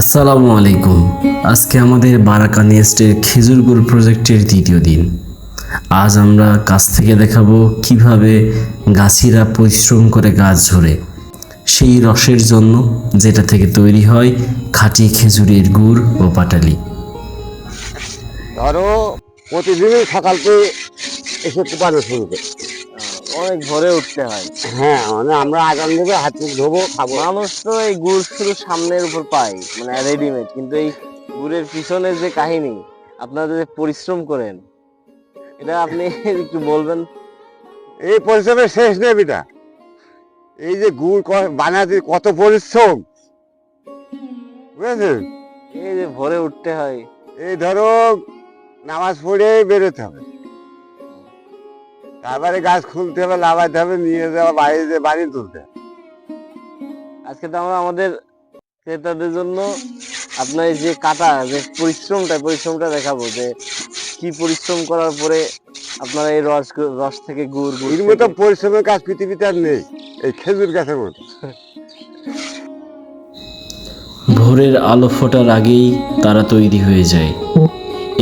আসসালামু আলাইকুম। আজকে আমাদের বারাকা নেস্টের খেজুর গুড় প্রজেক্টের দ্বিতীয় দিন। আজ আমরা গাছ থেকে দেখাবো কীভাবে গাছিরা পরিশ্রম করে গাছ ঝরে সেই রসের জন্য যেটা থেকে তৈরি হয় খাঁটি খেজুরের গুড় ও পাটালি। ধরো, প্রতিদিনই সকালকে এসে কোপানো শুরু করে। অনেক ভোরে উঠতে হয়। হ্যাঁ মানে আমরা আগাম দেবে হাত ধোবো খাব। মানুষ তো এই গুড় শুধু সামনের উপর পাই মানে রেডিমেড কিন্তু এই গুড়ের পিছনের যে কাহিনী আপনারা যে পরিশ্রম করেন এটা আপনি একটু বলবেন? এই পরিশ্রমের শেষ নেই বিটা। এই যে গুড় বানাতে কত পরিশ্রম। বুঝেছেন? এই যে ভোরে উঠতে হয়। এই ধরো নামাজ পড়ে বেরোতে হবে। তারপরে গাছ খুলতে হবে লাগাইতে হবে, নিয়ে যাওয়া বাড়ি বাড়ি তুলতে। আজকে তো আমরা আমাদের ক্রেতাদের জন্য আপনার যে কাটা, যে পরিশ্রমটা পরিশ্রমটা দেখাবো যে কি পরিশ্রম করার পরে আপনারা এই রস রস থেকে গুড় গুড় এর মতো পরিশ্রমের কাজ পৃথিবীতে আর নেই। এই খেজুর গাছের মতো ভোরের আলো ফোটার আগেই তারা তৈরি হয়ে যায়।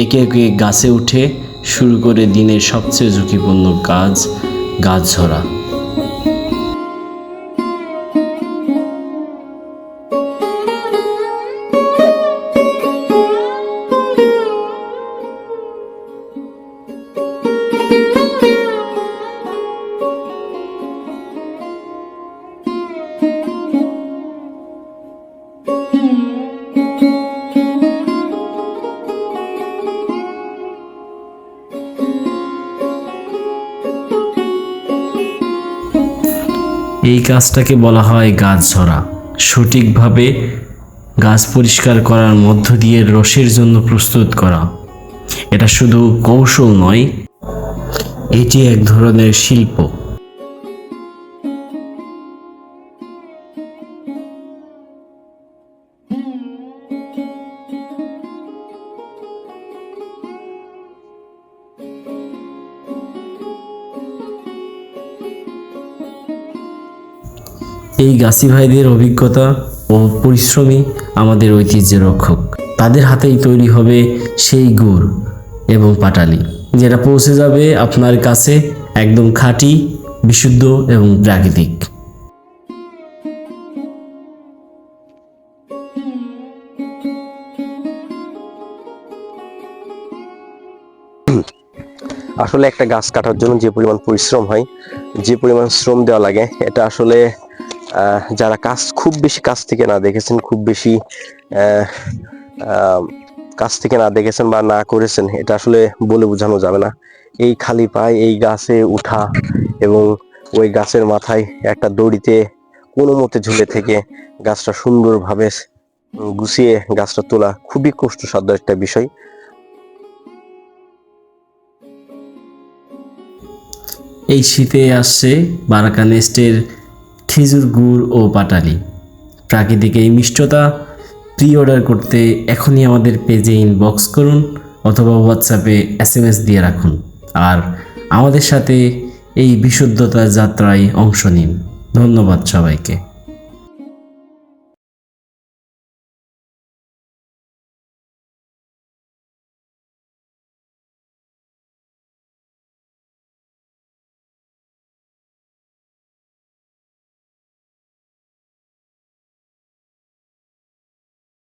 একে একে গাছে উঠে শুরু করে দিনের সবচেয়ে ঝুঁকিপূর্ণ কাজ গাছ ঝরা। এই কাজটাকে বলা হয় গাছ ঝরা সঠিকভাবে গাছ পরিষ্কার করার মধ্য দিয়ে রসের জন্য প্রস্তুত করা। এটা শুধু কৌশল নয়, এটি এক ধরনের শিল্প। এই গাছি ভাইদের অভিজ্ঞতা ও পরিশ্রমী আমাদের ঐতিহ্যের রক্ষক। তাদের হাতেই তৈরি হবে সেই গুড় এবং পাটালি, যেটা পৌঁছে যাবে আপনার কাছে একদম খাঁটি, বিশুদ্ধ এবং প্রাকৃতিক। আসলে একটা গাছ কাটার জন্য যে পরিমাণ পরিশ্রম হয়, যে পরিমাণ শ্রম দেওয়া লাগে, এটা আসলে যারা কাজ খুব বেশি কাছ থেকে না দেখেছেন, খুব বেশি কাছ থেকে না দেখেছেন বা না করেছেন, এটা আসলে বলে বোঝানো যাবে না। এই খালি পায়ে, এই গাছে উঠা এবং ওই গাছের মাথায় একটা দড়িতে কোনো মতে ঝুলে থেকে গাছটা সুন্দরভাবে গুছিয়ে গাছটা তোলা খুবই কষ্টসাধ্য একটা বিষয়। এই শীতে আসছে বারাকা নেস্টের খেজুর গুড় ও পাটালি প্রাকৃতিক এই মিষ্টতা প্রি অর্ডার করতে এখনই আমাদের পেজে ইনবক্স করুন অথবা হোয়াটসঅ্যাপে এস এম এস দিয়ে রাখুন। আর আমাদের সাথে এই বিশুদ্ধতার যাত্রায় অংশ নিন। ধন্যবাদ সবাইকে।